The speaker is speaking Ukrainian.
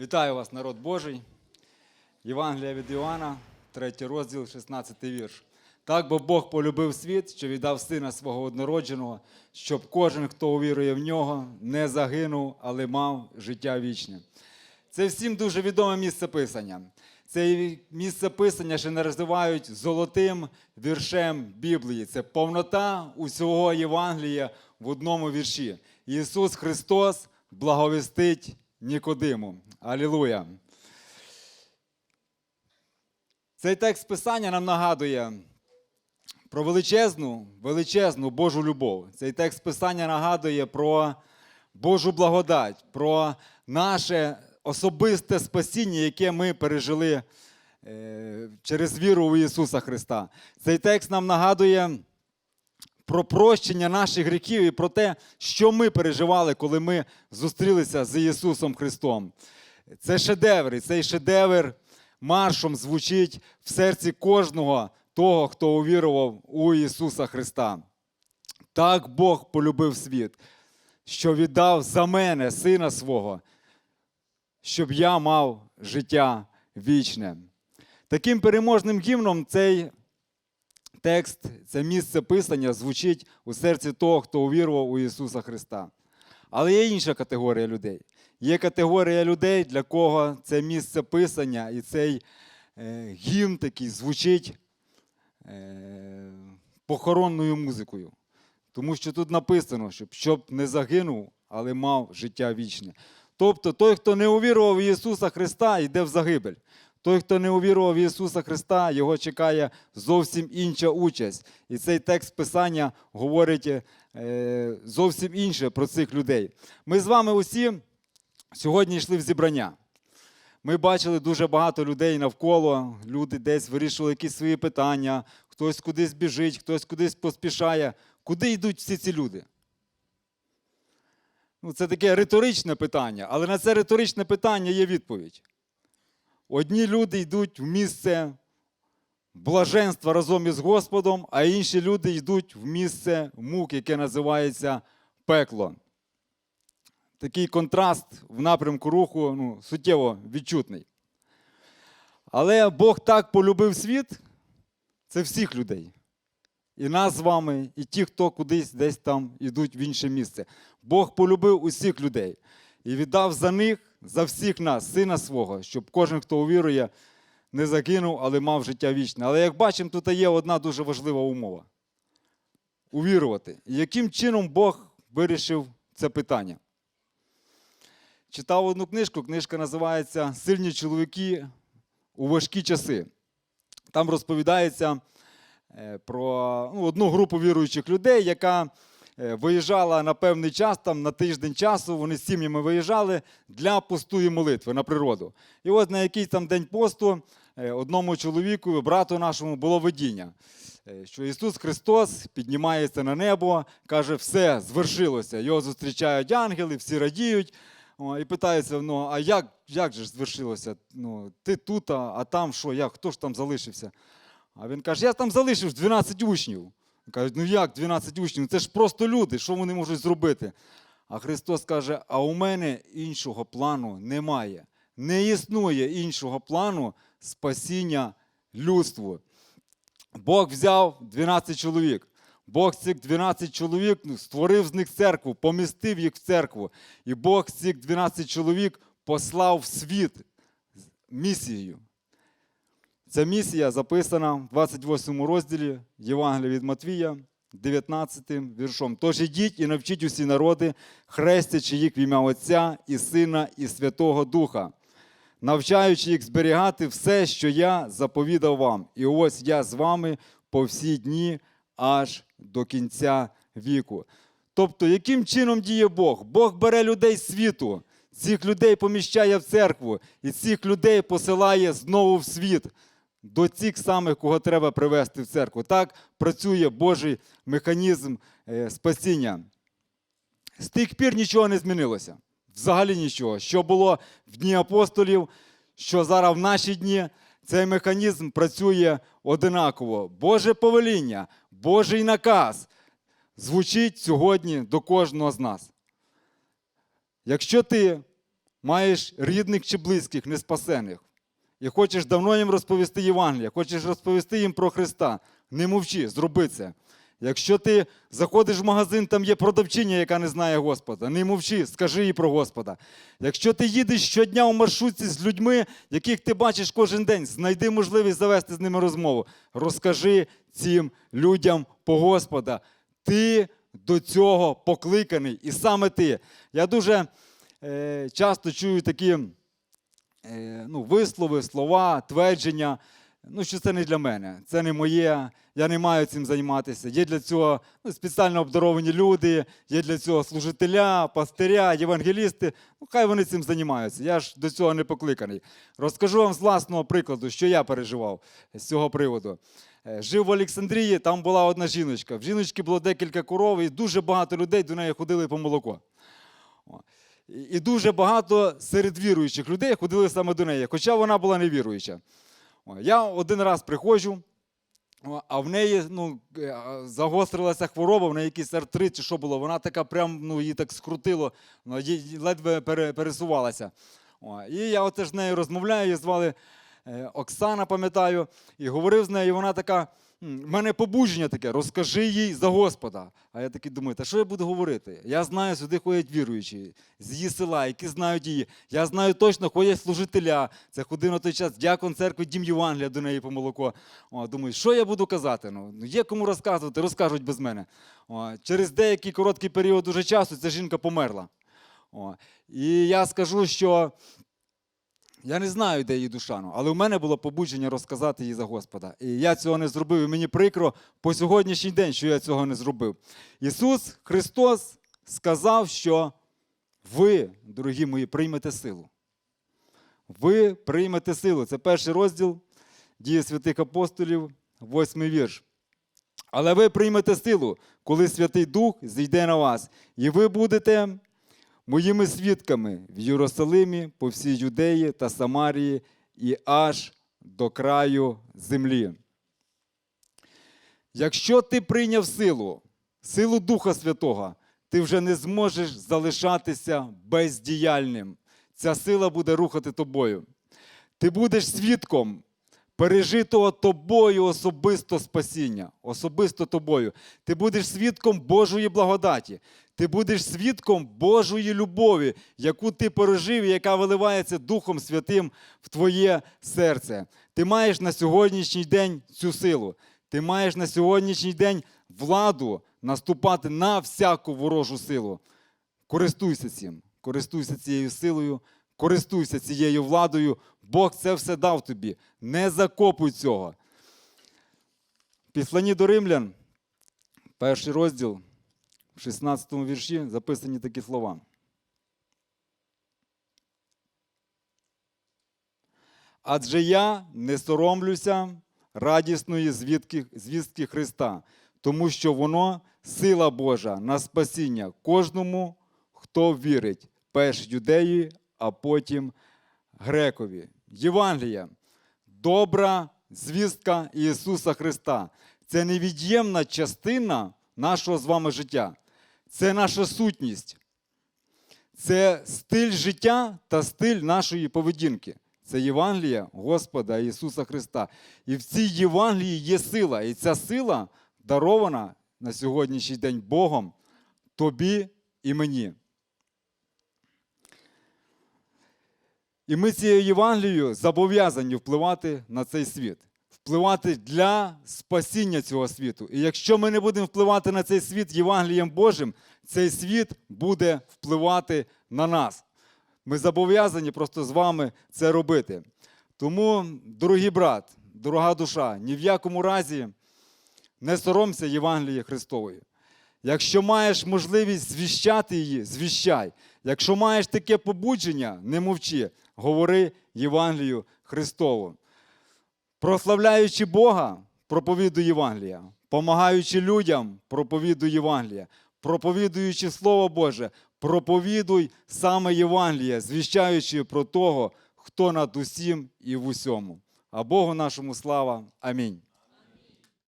Вітаю вас, народ Божий. Євангелія від Іоанна, 3 розділ, 16 вірш. Так бо Бог полюбив світ, що віддав сина свого однородженого, щоб кожен, хто увірує в нього, не загинув, але мав життя вічне. Це всім дуже відоме місце писання. Це місце писання ще називають золотим віршем Біблії. Це повнота усього Євангелія в одному вірші. Ісус Христос благовістить Нікодиму. Алілуя! Цей текст Писання нам нагадує про величезну, величезну Божу любов. Цей текст Писання нагадує про Божу благодать, про наше особисте спасіння, яке ми пережили е, через віру у Ісуса Христа. Цей текст нам нагадує про прощення наших гріхів і про те, що ми переживали, коли ми зустрілися з Ісусом Христом. Це шедевр, і цей шедевр маршом звучить в серці кожного того, хто увірував у Ісуса Христа. Так Бог полюбив світ, що віддав за мене Сина свого, щоб я мав життя вічне. Таким переможним гімном цей текст, це місце писання звучить у серці того, хто увірував у Ісуса Христа. Але є інша категорія людей. Є категорія людей, для кого це місце писання і цей е, гімн такий звучить е, похоронною музикою. Тому що тут написано, щоб, щоб не загинув, але мав життя вічне. Тобто той, хто не увірував в Ісуса Христа, йде в загибель. Той, хто не увірував в Ісуса Христа, його чекає зовсім інша участь. І цей текст Писання говорить е, зовсім інше про цих людей. Ми з вами усі сьогодні йшли в зібрання. Ми бачили дуже багато людей навколо, люди десь вирішували якісь свої питання, хтось кудись біжить, хтось кудись поспішає. Куди йдуть всі ці люди? Ну, це таке риторичне питання, але на це риторичне питання є відповідь. Одні люди йдуть в місце блаженства разом із Господом, а інші люди йдуть в місце мук, яке називається пекло. Такий контраст в напрямку руху ну, суттєво відчутний. Але Бог так полюбив світ, це всіх людей. І нас з вами, і ті, хто кудись десь там йдуть в інше місце. Бог полюбив усіх людей і віддав за них, за всіх нас, сина свого, щоб кожен, хто увірує, не загинув, але мав життя вічне. Але як бачимо, тут є одна дуже важлива умова: увірувати. Яким чином Бог вирішив це питання? Читав одну книжку, книжка називається Сильні чоловіки у важкі часи. Там розповідається е, про ну, одну групу віруючих людей, яка виїжджала на певний час, там на тиждень часу, вони з сім'ями виїжджали для постої молитви на природу. І от на якийсь там день посту е, одному чоловіку, брату нашому, було видіння, е, що Ісус Христос піднімається на небо, каже, все звершилося. Його зустрічають ангели, всі радіють. І питаються, ну, а як, як же звершилося? Ну, ти тут, а там що, як, хто ж там залишився? А він каже, я там залишив 12 учнів. Кажуть, ну як 12 учнів? Це ж просто люди, що вони можуть зробити? А Христос каже: а у мене іншого плану немає. Не існує іншого плану спасіння людству. Бог взяв 12 чоловік. Бог цих 12 чоловік ну, створив з них церкву, помістив їх в церкву. І Бог цих 12 чоловік послав в світ місією. Ця місія записана в 28 розділі Євангелія від Матвія, 19 віршом. Тож ідіть і навчіть усі народи, хрестячи їх в ім'я Отця і Сина, і Святого Духа, навчаючи їх зберігати все, що я заповідав вам. І ось я з вами по всі дні аж до кінця віку. Тобто, яким чином діє Бог? Бог бере людей світу, цих людей поміщає в церкву, і цих людей посилає знову в світ до цих самих, кого треба привести в церкву. Так працює Божий механізм е, спасіння. З тих пір нічого не змінилося. Взагалі нічого. Що було в дні апостолів, що зараз в наші дні, цей механізм працює одинаково. Боже повеління, Божий наказ звучить сьогодні до кожного з нас. Якщо ти маєш рідних чи близьких, неспасених, і хочеш давно їм розповісти Євангелія, хочеш розповісти їм про Христа, не мовчи, зроби це. Якщо ти заходиш в магазин, там є продавчиня, яка не знає Господа, не мовчи, скажи їй про Господа. Якщо ти їдеш щодня у маршрутці з людьми, яких ти бачиш кожен день, знайди можливість завести з ними розмову. Розкажи цим людям по Господа. Ти до цього покликаний, і саме ти. Я дуже е, часто чую такі ну, вислови, слова, твердження. Ну, що це не для мене, це не моє, я не маю цим займатися. Є для цього ну, спеціально обдаровані люди, є для цього служителя, пастиря, євангелісти. Ну, хай вони цим займаються. Я ж до цього не покликаний. Розкажу вам з власного прикладу, що я переживав з цього приводу. Е, Жив в Олександрії, там була одна жіночка. В жіночки було декілька коров, і дуже багато людей до неї ходили по молоко. І- дуже багато серед віруючих людей ходили саме до неї, хоча вона була невіруюча. Я один раз приходжу, а в неї ну, е, загострилася хвороба, в неї якийсь артрит чи що було. Вона така прям ну, її так скрутило, вона їй ледве пересувалася. І я оце з нею розмовляю, її звали е, Оксана, пам'ятаю, і говорив з нею, і вона така. «М, в мене побудження таке, розкажи їй за Господа. А я такий думаю, та що я буду говорити? Я знаю, сюди ходять віруючі з її села, які знають її. Я знаю точно, ходять служителя. Це ходив на той час дякон церкви Дім Євангелія до неї по молоко. О, думаю, що я буду казати? Ну, ну, є кому розказувати, розкажуть без мене. О, через деякий короткий період уже часу ця жінка померла. О, і я скажу, що я не знаю, де її душа, ну, але у мене було побудження розказати їй за Господа. І я цього не зробив. І мені прикро по сьогоднішній день, що я цього не зробив. Ісус Христос сказав, що ви, дорогі мої, приймете силу. Ви приймете силу. Це перший розділ дії святих апостолів, восьмий вірш. Але ви приймете силу, коли Святий Дух зійде на вас, і ви будете моїми свідками в Єрусалимі, по всій Юдеї та Самарії і аж до краю землі. Якщо ти прийняв силу, силу Духа Святого, ти вже не зможеш залишатися бездіяльним. Ця сила буде рухати тобою. Ти будеш свідком пережитого тобою особисто спасіння, особисто тобою. Ти будеш свідком Божої благодаті. Ти будеш свідком Божої любові, яку ти пережив і яка виливається Духом Святим в твоє серце. Ти маєш на сьогоднішній день цю силу. Ти маєш на сьогоднішній день владу наступати на всяку ворожу силу. Користуйся цим, користуйся цією силою, користуйся цією владою. Бог це все дав тобі. Не закопуй цього. В Післанні до римлян, перший розділ, 16 вірші записані такі слова. Адже я не соромлюся радісної звідки, звістки Христа, тому що воно сила Божа на спасіння кожному, хто вірить, перш юдеї, а потім грекові. Євангелія, добра звістка Ісуса Христа. Це невід'ємна частина нашого з вами життя. Це наша сутність. Це стиль життя та стиль нашої поведінки. Це Євангелія Господа Ісуса Христа. І в цій Євангелії є сила. І ця сила дарована на сьогоднішній день Богом тобі і мені. І ми цією Євангелією зобов'язані впливати на цей світ, впливати для спасіння цього світу. І якщо ми не будемо впливати на цей світ Євангелієм Божим, цей світ буде впливати на нас. Ми зобов'язані просто з вами це робити. Тому, дорогий брат, дорога душа, ні в якому разі не соромся Євангелії Христової. Якщо маєш можливість звіщати її, звіщай. Якщо маєш таке побудження, не мовчи, говори Євангелію Христову. Прославляючи Бога, проповідуй Євангелія, помагаючи людям, проповідуй Євангелія, проповідуючи Слово Боже, проповідуй саме Євангелія, звіщаючи про того, хто над усім і в усьому. А Богу нашому слава. Амінь.